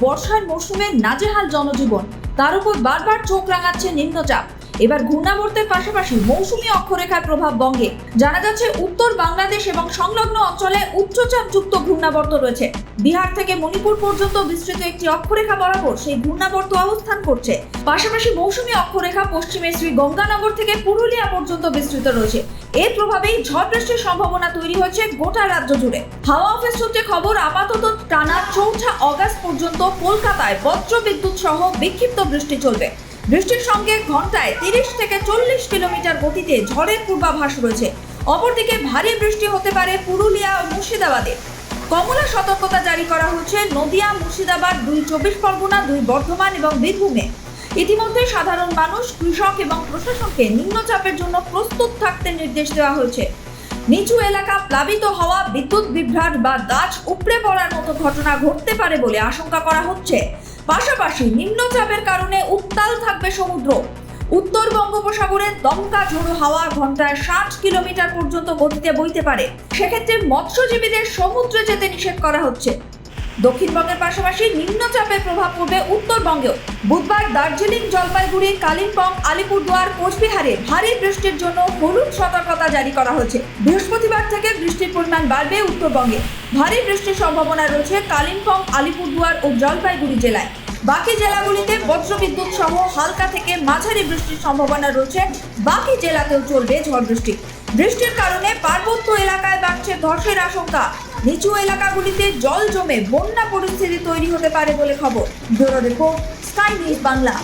বর্ষার মৌসুমে নাজেহাল জনজীবন। তার উপর বারবার চোখ রাঙাচ্ছে নিম্নচাপ। এবার ঘূর্ণাবর্তের পাশাপাশি মৌসুমী অক্ষরেখার প্রভাব বঙ্গে। জানা যাচ্ছে, উত্তর বাংলাদেশ এবং সংলগ্ন অঞ্চলে উচ্চচাপযুক্ত ঘূর্ণাবর্ত রয়েছে। বিহার থেকে মণিপুর পর্যন্ত বিস্তৃত একটি অক্ষরেখা বরাবর সেই ঘূর্ণাবর্ত অবস্থান করছে। পাশাপাশি মৌসুমী অক্ষরেখা পশ্চিমে শ্রী গঙ্গানগর থেকে পুরুলিয়া পর্যন্ত বিস্তৃত রয়েছে। এর প্রভাবেই ঝড় বৃষ্টির সম্ভাবনা তৈরি হয়েছে গোটা রাজ্য জুড়ে। হাওয়া অফিস সূত্রে খবর, আপাতত টানা চৌঠা অগাস্ট পর্যন্ত কলকাতায় বজ্র বিদ্যুৎ সহ বিক্ষিপ্ত বৃষ্টি চলবে। বৃষ্টির সঙ্গে ঘন্টায় তিরিশ থেকে চল্লিশ কিলোমিটার গতিতে ঝড়ের পূর্বাভাস রয়েছে। অপরদিকে ভারী বৃষ্টি হতে পারে পুরুলিয়া ও মুর্শিদাবাদে। কমলা সতর্কতা জারি করা হচ্ছে নদিয়া, মুর্শিদাবাদ, দুই চব্বিশ পরগনা, দুই বর্ধমান এবং বীরভূমে। ইতিমধ্যে সাধারণ মানুষ, কৃষক এবং প্রশাসনকে নিম্নচাপের জন্য প্রস্তুত থাকতে নির্দেশ দেওয়া হয়েছে। নিচু এলাকা প্লাবিত হওয়া, বিদ্যুৎ বিভ্রাট বা গাছ উপড়ে পড়ার মতো ঘটনা ঘটতে পারে বলে আশঙ্কা করা হচ্ছে। পাশাপাশি নিম্নচাপের কারণে উত্তাল থাকবে সমুদ্র। উত্তর বঙ্গোপসাগরে দমকা ঝোড়ো হাওয়া ঘন্টায় ষাট কিলোমিটার পর্যন্ত গতিতে বইতে পারে। সেক্ষেত্রে মৎস্যজীবীদের সমুদ্রে যেতে নিষেধ করা হচ্ছে। দক্ষিণবঙ্গের পাশাপাশি নিম্নচাপের প্রভাব পড়বে উত্তরবঙ্গেও। বুধবার দার্জিলিং, জলপাইগুড়ি, কালিম্পং, আলিপুরদুয়ার, কোচবিহারে ভারী বৃষ্টির জন্য হলুদ সতর্কতা জারি করা হয়েছে। বৃহস্পতিবার থেকে বৃষ্টির পরিমাণ বাড়বে উত্তরবঙ্গে। ভারী বৃষ্টির সম্ভাবনা রয়েছে কালিম্পং, আলিপুরদুয়ার ও জলপাইগুড়ি জেলায়। বাকি জেলাগুলিতে বজ্রবিদ্যুৎ সহ হালকা থেকে মাঝারি বৃষ্টির সম্ভাবনা রয়েছে। বাকি জেলাতেও চলবে ঝড় বৃষ্টি। বৃষ্টির কারণে পার্বত্য এলাকায় বাড়ছে ধসের আশঙ্কা। নিচু এলাকাগুলিতে জল জমে বন্যা পরিস্থিতি তৈরি হতে পারে বলে খবর bureau report Sky News Bangla.